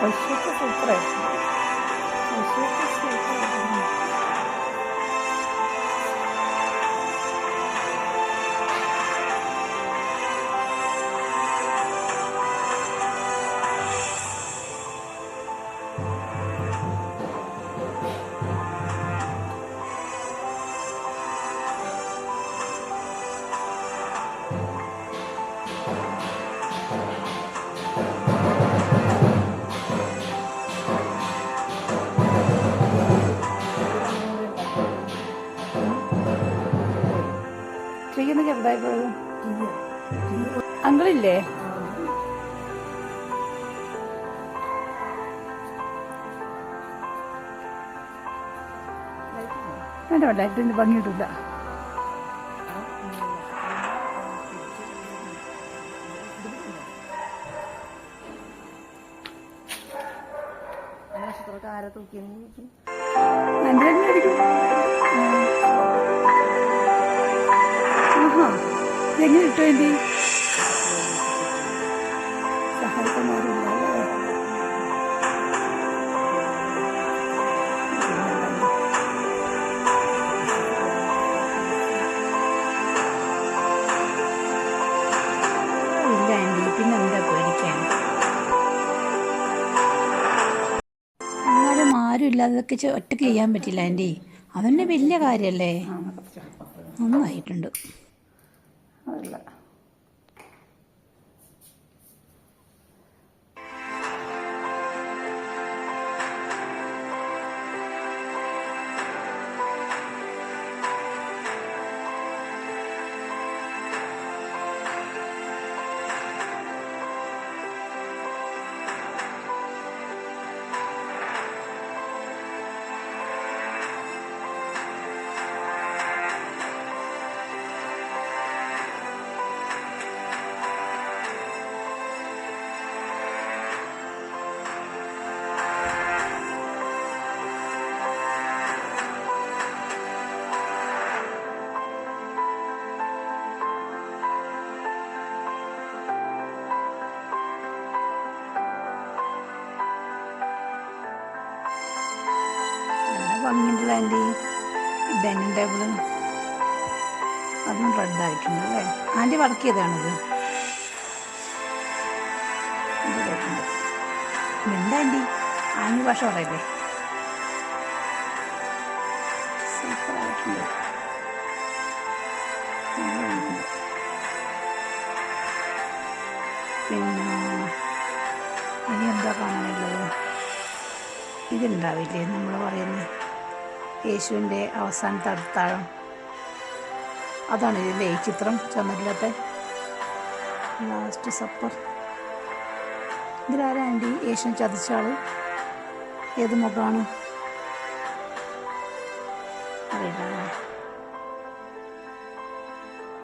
പശുവൊക്കെ സൂപ്പറായിട്ടുണ്ട് പശുവൊക്കെ സൂപ്പറായിട്ടുണ്ട് ട്രീന്ന് ചെറുതായി പോയത്. അങ്കിളില്ലേ? വേണ്ട വേണ്ട ഇതിന് ഭംഗിയിട്ടില്ല എന്റെ തന്നെ ആയിരിക്കും എങ്ങനെ ഇട്ടു വേണ്ടി സഹായിക്കുന്നവരില്ല ഇല്ല ആന്റി പിന്നെന്താ പേടിക്കാൻ? എന്നാലും ആരും ഇല്ലാതെ ഇതൊക്കെ ഒറ്റയ്ക്ക് ചെയ്യാൻ പറ്റില്ല ആന്റി. അതന്നെ വലിയ കാര്യമല്ലേ നന്നായിട്ടുണ്ട്. അതല്ല ആന്റി ഡൈനിങ് ടേബിൾ അതും റെഡായിട്ടുണ്ട് അല്ലേ? ആന്റി വർക്ക് ചെയ്താണിത് എന്താ ആന്റി ആന്റി ഭാഷ പറയല്ലേ. പിന്നെ ഇനി എന്താ കാണാനുള്ളത് ഇതുണ്ടാവില്ലേ? നമ്മൾ പറയുന്നത് യേശുവിന്റെ അവസാനത്തെ അടുത്താഴം. അതാണ് ഇതിന്റെ ഈ ചിത്രം ചന്ദ്രനിലത്തെ ലാസ്റ്റ് സപ്പർ ഇതിലാരാ ആന്റി? യേശുവിനെ ചതിച്ച ഏത് മുഖമാണ്? അറിയില്ല.